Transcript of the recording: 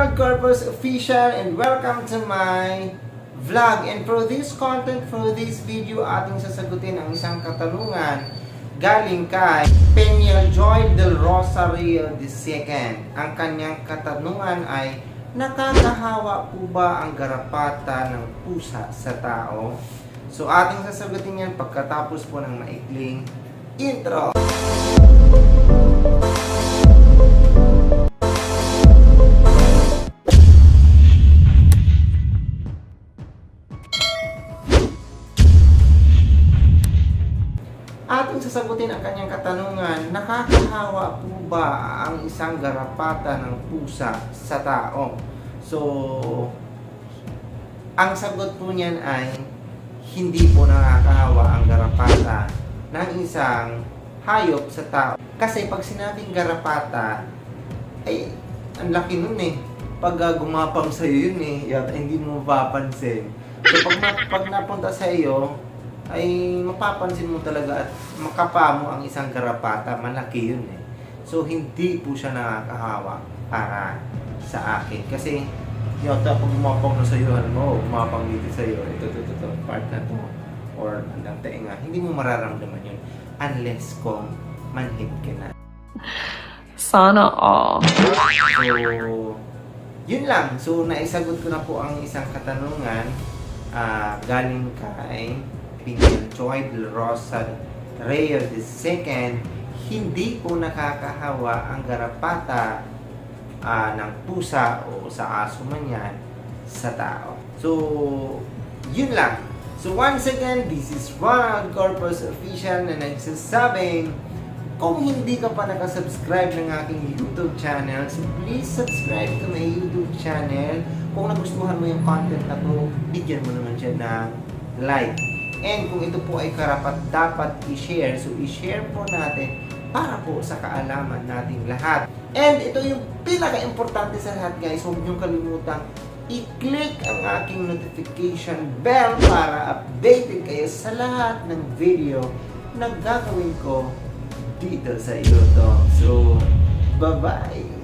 Ronald Corpus Official and welcome to my vlog. And for this content, for this video, ating sasagutin ang isang katanungan galing kay Peña Joy del Rosario II. Ang kanyang katanungan ay, nakakahawa po ba ang garapata ng pusa sa tao? So ating sasagutin yan pagkatapos po ng maikling intro. Ating sasagutin ang kanyang katanungan, nakakahawa po ba ang isang garapata ng pusa sa tao? So, ang sagot po niyan ay hindi po nakakahawa ang garapata ng isang hayop sa tao. Kasi pag sinabing garapata, ay ang laki nun eh. Pag uh, gumapang sa'yo yun eh, yata hindi mo mapapansin. So pag, pag napunta sa iyo, ay mapapansin mo talaga at makapa mo ang isang garapata, malaki yun eh. So hindi po siya nakakahawa para sa akin. Kasi yata pag gumapang na sa'yo, alam mo, gumapang dito sa'yo, ito, ito, ito, ito, part na to, or hanggang tenga, hindi mo mararamdaman yun unless kung manhid ka na. Sana all. So, yun lang. So, naisagot ko na po ang isang katanungan ah, galing kay Piniel Choi del Rosa Reyes II. Hindi po nakakahawa ang garapata ah, ng pusa o sa aso man yan sa tao. So, yun lang. So, once again, this is Ronald Corpus Official na nagsasabing kung hindi ka pa nakasubscribe ng aking YouTube channel, so please subscribe to my YouTube channel. Kung nagustuhan mo yung content na to, bigyan mo naman siya ng like. And kung ito po ay karapat dapat i-share, so i-share po natin para po sa kaalaman nating lahat. And ito yung pinaka-importante sa lahat guys, huwag niyong kalimutang i-click ang aking notification bell para updated kayo sa lahat ng video na gagawin ko dito sa YouTube. So, bye-bye!